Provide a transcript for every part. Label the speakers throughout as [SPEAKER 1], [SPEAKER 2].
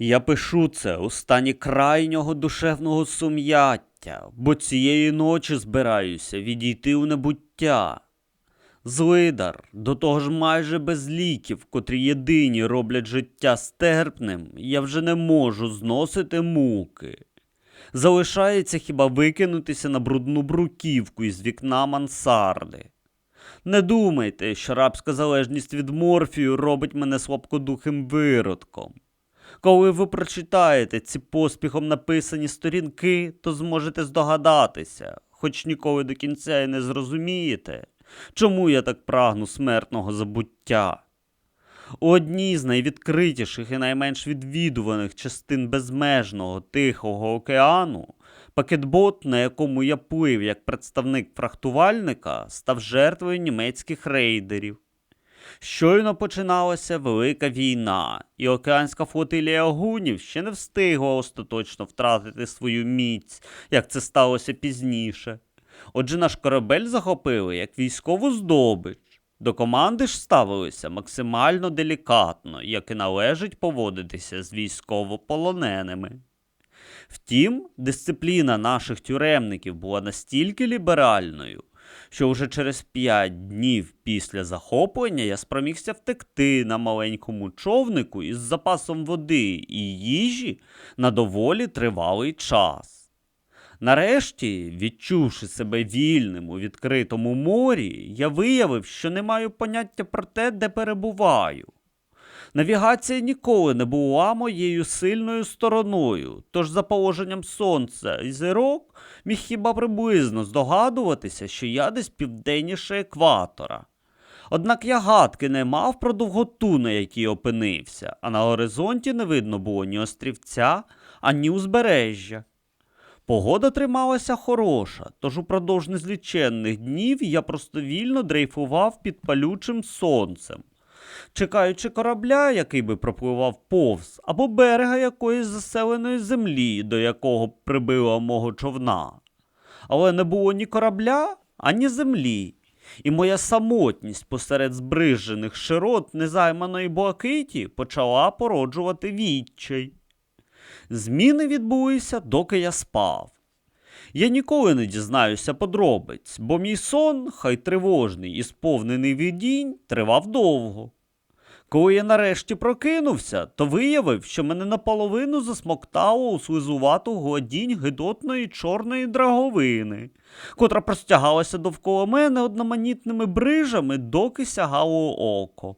[SPEAKER 1] Я пишу це у стані крайнього душевного сум'яття, бо цієї ночі збираюся відійти у небуття. Злидар, до того ж майже без ліків, котрі єдині роблять життя стерпним, я вже не можу зносити муки. Залишається хіба викинутися на брудну бруківку із вікна мансарди. Не думайте, що рабська залежність від морфію робить мене слабкодухим виродком. Коли ви прочитаєте ці поспіхом написані сторінки, то зможете здогадатися, хоч ніколи до кінця і не зрозумієте, чому я так прагну смертного забуття. У одній з найвідкритіших і найменш відвідуваних частин безмежного Тихого океану пакетбот, на якому я плив як представник фрахтувальника, став жертвою німецьких рейдерів. Щойно починалася Велика війна, і океанська флотилія гунів ще не встигла остаточно втратити свою міць, як це сталося пізніше. Отже, наш корабель захопили як військову здобич. До команди ж ставилися максимально делікатно, як і належить поводитися з військовополоненими. Втім, дисципліна наших тюремників була настільки ліберальною, що вже через п'ять днів після захоплення я спромігся втекти на маленькому човнику із запасом води і їжі на доволі тривалий час. Нарешті, відчувши себе вільним у відкритому морі, я виявив, що не маю поняття про те, де перебуваю. Навігація ніколи не була моєю сильною стороною, тож за положенням сонця і зірок міг хіба приблизно здогадуватися, що я десь південніше екватора. Однак я гадки не мав про довготу, на якій опинився, а на горизонті не видно було ні острівця, ані узбережжя. Погода трималася хороша, тож упродовж незліченних днів я просто вільно дрейфував під палючим сонцем, чекаючи корабля, який би пропливав повз, або берега якоїсь заселеної землі, до якого б прибило мого човна. Але не було ні корабля, ані землі, і моя самотність посеред збрижених широт незайманої блакиті почала породжувати відчай. Зміни відбулися, доки я спав. Я ніколи не дізнаюся подробиць, бо мій сон, хай тривожний і сповнений видінь, тривав довго. Коли я нарешті прокинувся, то виявив, що мене наполовину засмоктало у слизувату гладінь гидотної чорної драговини, котра простягалася довкола мене одноманітними брижами, доки сягало око.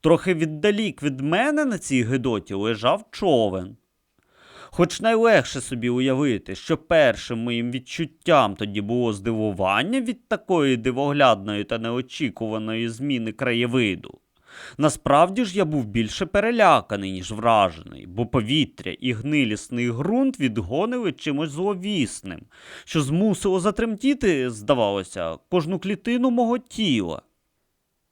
[SPEAKER 1] Трохи віддалік від мене на цій гидоті лежав човен. Хоч найлегше собі уявити, що першим моїм відчуттям тоді було здивування від такої дивоглядної та неочікуваної зміни краєвиду. Насправді ж я був більше переляканий, ніж вражений, бо повітря і гнилісний ґрунт відгонили чимось зловісним, що змусило затремтіти, здавалося, кожну клітину мого тіла.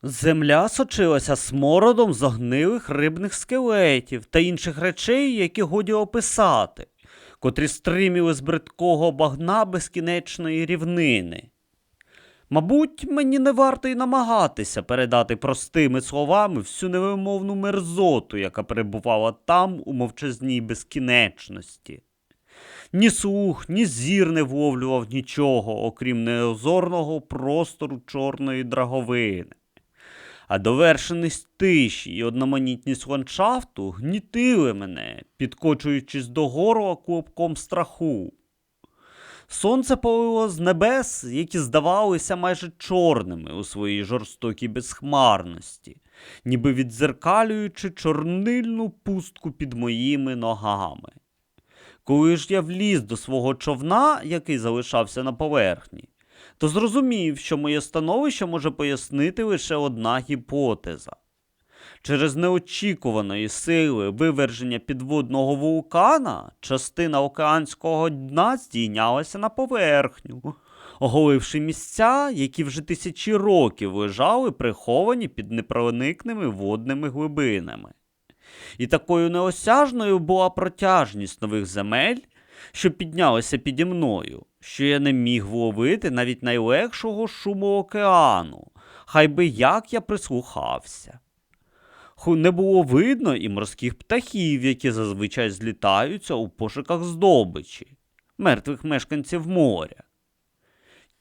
[SPEAKER 1] Земля сочилася смородом загнилих рибних скелетів та інших речей, які годі описати, котрі стриміли з бридкого багна безкінечної рівнини. Мабуть, мені не варто й намагатися передати простими словами всю невимовну мерзоту, яка перебувала там у мовчазній безкінечності. Ні слух, ні зір не вловлював нічого, окрім неозорного простору чорної драговини а довершеність тиші і одноманітність ландшафту гнітили мене, підкочуючись до гору клубком страху. Сонце полило з небес, які здавалися майже чорними у своїй жорстокій безхмарності, ніби відзеркалюючи чорнильну пустку під моїми ногами. Коли ж я вліз до свого човна, який залишався на поверхні, то зрозумів, що моє становище може пояснити лише одна гіпотеза. Через неочікуваної сили виверження підводного вулкана частина океанського дна здійнялася на поверхню, оголивши місця, які вже тисячі років лежали приховані під непроникними водними глибинами. І такою неосяжною була протяжність нових земель, що піднялися піді мною, що я не міг вловити навіть найлегшого шуму океану, хай би як я прислухався. Не було видно і морських птахів, які зазвичай злітаються у пошуках здобичі, мертвих мешканців моря.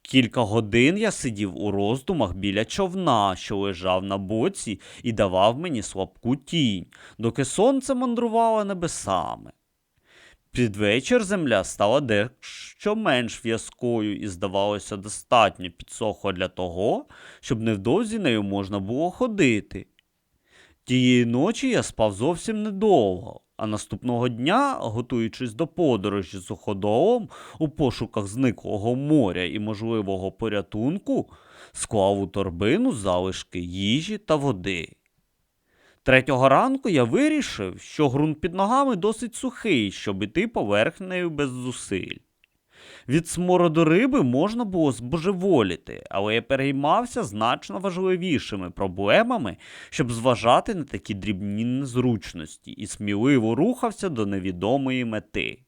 [SPEAKER 1] Кілька годин я сидів у роздумах біля човна, що лежав на боці, і давав мені слабку тінь, доки сонце мандрувало небесами. Під вечір земля стала дещо менш в'язкою і, здавалося, достатньо підсохла для того, щоб невдовзі нею можна було ходити. Тієї ночі я спав зовсім недовго, а наступного дня, готуючись до подорожі з суходолом у пошуках зниклого моря і можливого порятунку, склав у торбину залишки їжі та води. Третього ранку я вирішив, що ґрунт під ногами досить сухий, щоб іти поверхнею без зусиль. Від смороду риби можна було збожеволіти, але я переймався значно важливішими проблемами, щоб зважати на такі дрібні незручності і сміливо рухався до невідомої мети.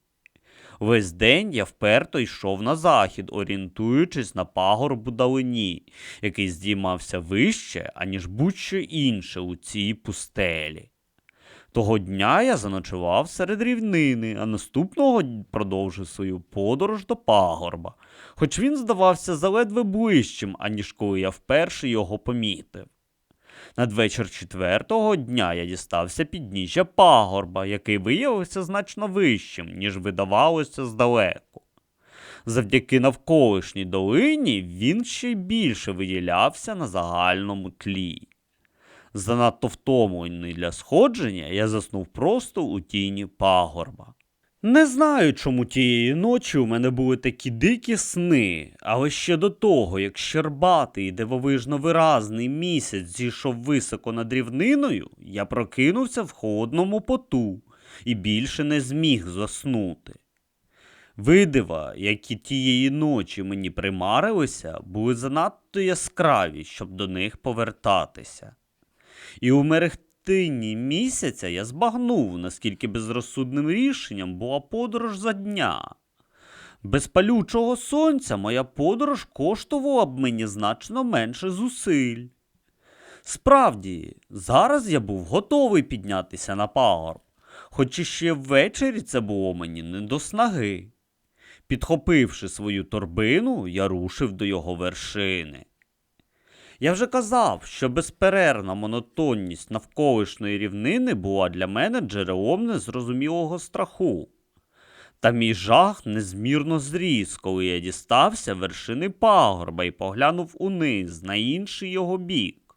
[SPEAKER 1] Весь день я вперто йшов на захід, орієнтуючись на пагорб у далині, який здіймався вище, аніж будь-що інше у цій пустелі. Того дня я заночував серед рівнини, а наступного продовжив свою подорож до пагорба, хоч він здавався заледве ближчим, аніж коли я вперше його помітив. Надвечір четвертого дня я дістався підніжжя пагорба, який виявився значно вищим, ніж видавалося здалеку. Завдяки навколишній долині він ще й більше виділявся на загальному тлі. Занадто втомлений для сходження, я заснув просто у тіні пагорба. Не знаю, чому тієї ночі у мене були такі дикі сни, але ще до того, як щербатий і дивовижно виразний місяць зійшов високо над рівниною, я прокинувся в холодному поту і більше не зміг заснути. Видива, які тієї ночі мені примарилися, були занадто яскраві, щоб до них повертатися. І у мерехтині місяця я збагнув, наскільки безрозсудним рішенням була подорож за дня. Без палючого сонця моя подорож коштувала б мені значно менше зусиль. Справді, зараз я був готовий піднятися на пагорб, хоч іще ввечері це було мені не до снаги. Підхопивши свою торбину, я рушив до його вершини. Я вже казав, що безперервна монотонність навколишньої рівнини була для мене джерелом незрозумілого страху. Та мій жах незмірно зріс, коли я дістався вершини пагорба і поглянув униз на інший його бік,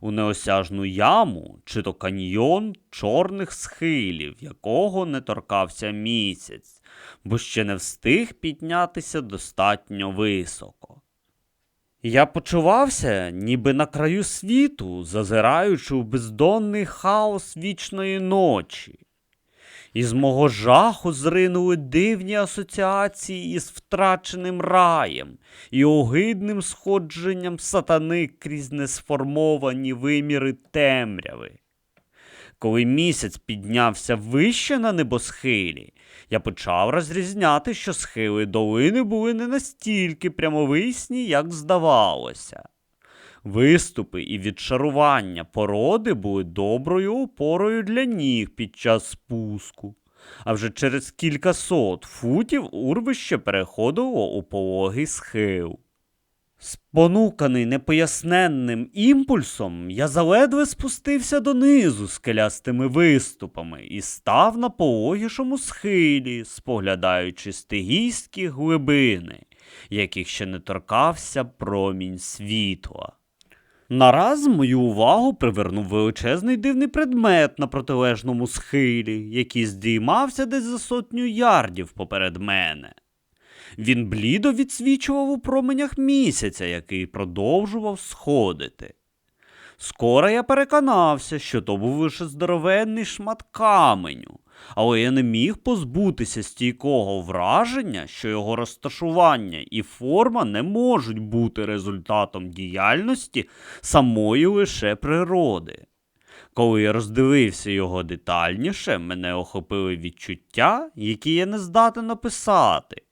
[SPEAKER 1] у неосяжну яму чи то каньйон чорних схилів, якого не торкався місяць, бо ще не встиг піднятися достатньо високо. Я почувався, ніби на краю світу, зазираючи у бездонний хаос вічної ночі. Із мого жаху зринули дивні асоціації із втраченим раєм і огидним сходженням сатани крізь несформовані виміри темряви. Коли місяць піднявся вище на небосхилі, я почав розрізняти, що схили долини були не настільки прямовисні, як здавалося. Виступи і відшарування породи були доброю опорою для ніг під час спуску, а вже через кількасот футів урвище переходило у пологий схил. Спонуканий непоясненним імпульсом, я заледве спустився донизу скелястими виступами і став на пологішому схилі, споглядаючи стигійські глибини, яких ще не торкався промінь світла. Нараз мою увагу привернув величезний дивний предмет на протилежному схилі, який здіймався десь за сотню ярдів поперед мене. Він блідо відсвічував у променях місяця, який продовжував сходити. Скоро я переконався, що то був лише здоровенний шмат каменю, але я не міг позбутися стійкого враження, що його розташування і форма не можуть бути результатом діяльності самої лише природи. Коли я роздивився його детальніше, мене охопили відчуття, які я не здатен описати.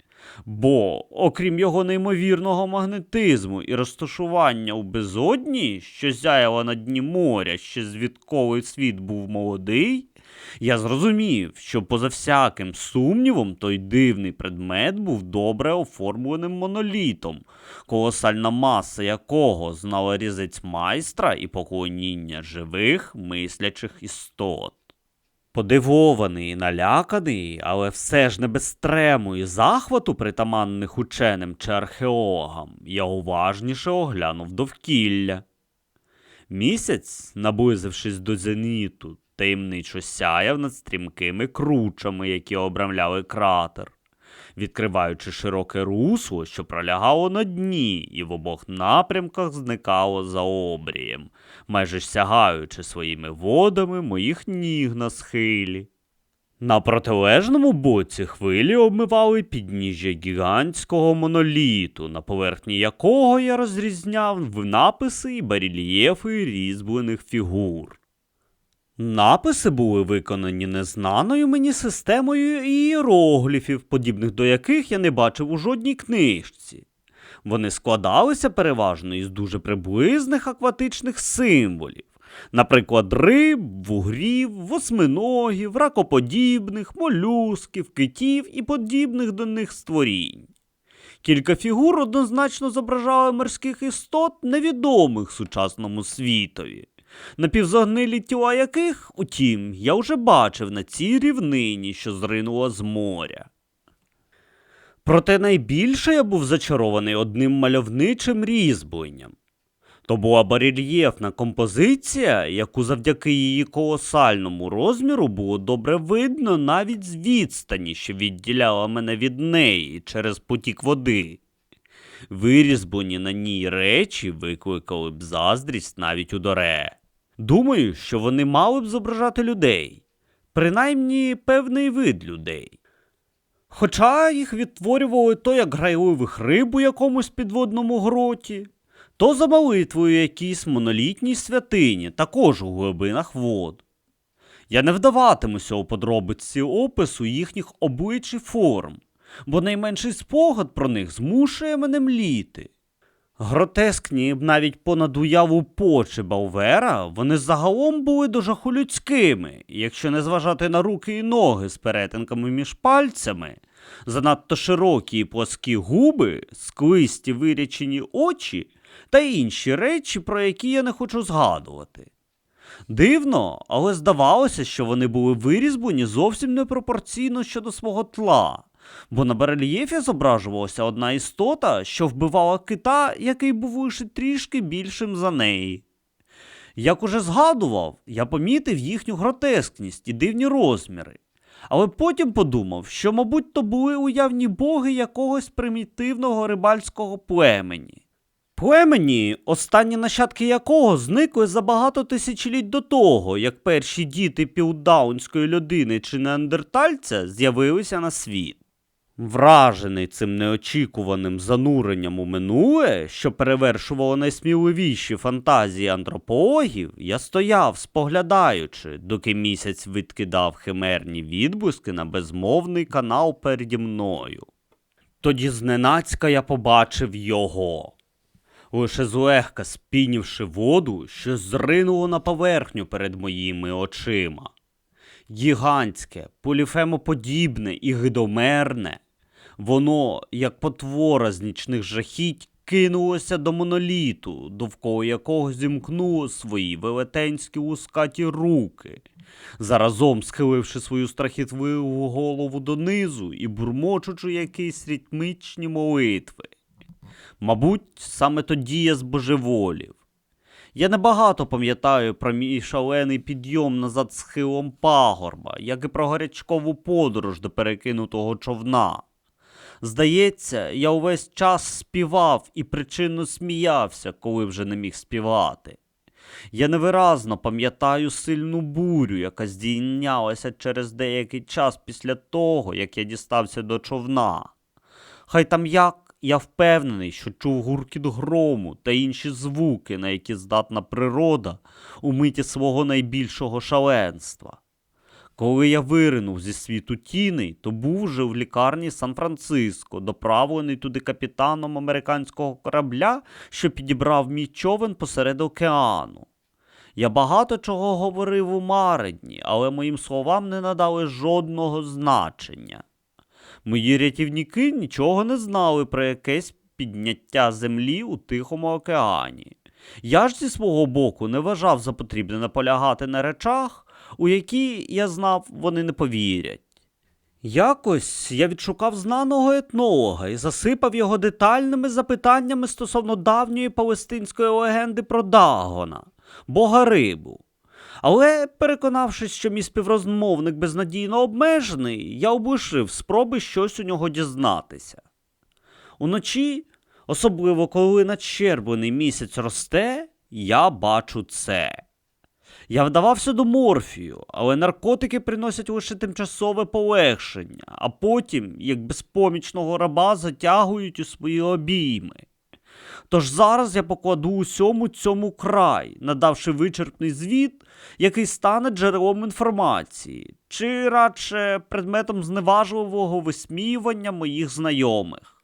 [SPEAKER 1] Бо, окрім його неймовірного магнетизму і розташування у безодні, що зяяла на дні моря, ще звідковий світ був молодий, я зрозумів, що поза всяким сумнівом той дивний предмет був добре оформленим монолітом, колосальна маса якого знала різець майстра і поклоніння живих мислячих істот. Подивований і наляканий, але все ж не без трему і захвату, притаманних ученим чи археологам, я уважніше оглянув довкілля. Місяць, наблизившись до зеніту, таємничо сяяв над стрімкими кручами, які обрамляли кратер, відкриваючи широке русло, що пролягало на дні, і в обох напрямках зникало за обрієм, майже сягаючи своїми водами моїх ніг на схилі. На протилежному боці хвилі обмивали підніжжя гігантського моноліту, на поверхні якого я розрізняв написи і барельєфи різьблених фігур. Написи були виконані незнаною мені системою ієрогліфів, подібних до яких я не бачив у жодній книжці. Вони складалися переважно із дуже приблизних акватичних символів, наприклад, риб, вугрів, восьминогів, ракоподібних, молюсків, китів і подібних до них створінь. Кілька фігур однозначно зображали морських істот, невідомих сучасному світові, напівзагнилі тіла яких, утім, я вже бачив на цій рівнині, що зринула з моря. Проте найбільше я був зачарований одним мальовничим різьбленням. То була барельєфна композиція, яку завдяки її колосальному розміру було добре видно навіть з відстані, що відділяла мене від неї через потік води. Вирізблені на ній речі викликали б заздрість навіть у Доре. Думаю, що вони мали б зображати людей, принаймні певний вид людей. Хоча їх відтворювали то як грайливих риб у якомусь підводному гроті, то за молитвою якійсь монолітній святині, також у глибинах вод. Я не вдаватимуся у подробиці опису їхніх обличчя форм, бо найменший спогад про них змушує мене мліти. Гротескні навіть понад уяву Почі Баувера, вони загалом були жаху людськими, якщо не зважати на руки і ноги з перетинками між пальцями, занадто широкі і плоскі губи, склисті вирячені очі та інші речі, про які я не хочу згадувати. Дивно, але здавалося, що вони були вирізблені зовсім непропорційно щодо свого тла, бо на барельєфі зображувалася одна істота, що вбивала кита, який був лише трішки більшим за неї. Як уже згадував, я помітив їхню гротескність і дивні розміри, але потім подумав, що, мабуть, то були уявні боги якогось примітивного рибальського племені. Племені, останні нащадки якого зникли за багато тисячоліть до того, як перші діти пілдаунської людини чи неандертальця з'явилися на світ. Вражений цим неочікуваним зануренням у минуле, що перевершувало найсміливіші фантазії антропологів, я стояв, споглядаючи, доки місяць відкидав химерні відблиски на безмовний канал переді мною. Тоді зненацька я побачив його. Лише злегка спінівши воду, що зринуло на поверхню перед моїми очима. Гігантське, поліфемоподібне і гидомерне, воно, як потвора з нічних жахіть, кинулося до моноліту, довкола якого зімкнуло свої велетенські лускаті руки, заразом схиливши свою страхітливу голову донизу і бурмочучи якісь ритмічні молитви. Мабуть, саме тоді я збожеволів. Я небагато пам'ятаю про мій шалений підйом назад схилом пагорба, як і про гарячкову подорож до перекинутого човна. Здається, я увесь час співав і причинно сміявся, коли вже не міг співати. Я невиразно пам'ятаю сильну бурю, яка здійнялася через деякий час після того, як я дістався до човна. Хай там як, я впевнений, що чув гуркіт грому та інші звуки, на які здатна природа у миті свого найбільшого шаленства. Коли я виринув зі світу тіней, то був вже в лікарні Сан-Франциско, доправлений туди капітаном американського корабля, що підібрав мій човен посеред океану. Я багато чого говорив у Марині, але моїм словам не надали жодного значення. Мої рятівники нічого не знали про якесь підняття землі у Тихому океані. Я ж зі свого боку не вважав за потрібне наполягати на речах, у які, я знав, вони не повірять. Якось я відшукав знаного етнолога і засипав його детальними запитаннями стосовно давньої палестинської легенди про Дагона, бога рибу. Але, переконавшись, що мій співрозмовник безнадійно обмежений, я облишив спроби щось у нього дізнатися. Уночі, особливо коли надщерблений місяць росте, я бачу це. Я вдавався до морфію, але наркотики приносять лише тимчасове полегшення, а потім, як безпомічного раба, затягують у свої обійми. Тож зараз я покладу усьому цьому край, надавши вичерпний звіт, який стане джерелом інформації, чи радше предметом зневажливого висміювання моїх знайомих.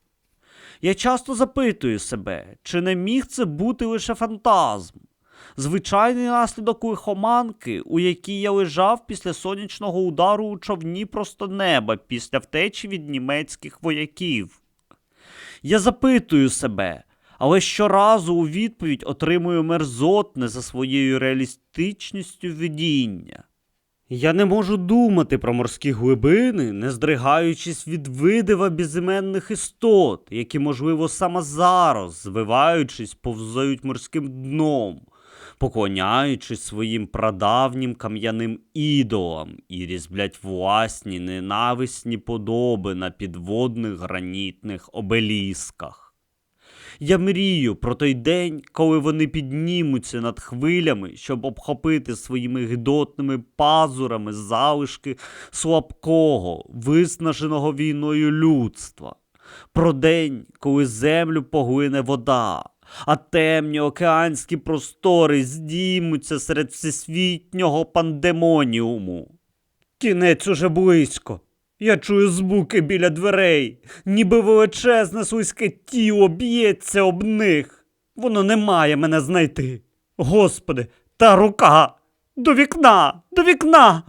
[SPEAKER 1] Я часто запитую себе, чи не міг це бути лише фантазм, звичайний наслідок лихоманки, у якій я лежав після сонячного удару у човні просто неба після втечі від німецьких вояків. Я запитую себе, але щоразу у відповідь отримую мерзотне за своєю реалістичністю видіння. Я не можу думати про морські глибини, не здригаючись від видива безіменних істот, які, можливо, саме зараз, звиваючись, повзають морським дном, поклоняючись своїм прадавнім кам'яним ідолам і різблять власні ненависні подоби на підводних гранітних обелісках. Я мрію про той день, коли вони піднімуться над хвилями, щоб обхопити своїми гидотними пазурами залишки слабкого, виснаженого війною людства. Про день, коли землю поглине вода, а темні океанські простори здіймуться серед всесвітнього пандемоніуму. Кінець уже близько. Я чую звуки біля дверей, ніби величезне слизьке тіло б'ється об них. Воно не має мене знайти. Господи, та рука! До вікна! До вікна!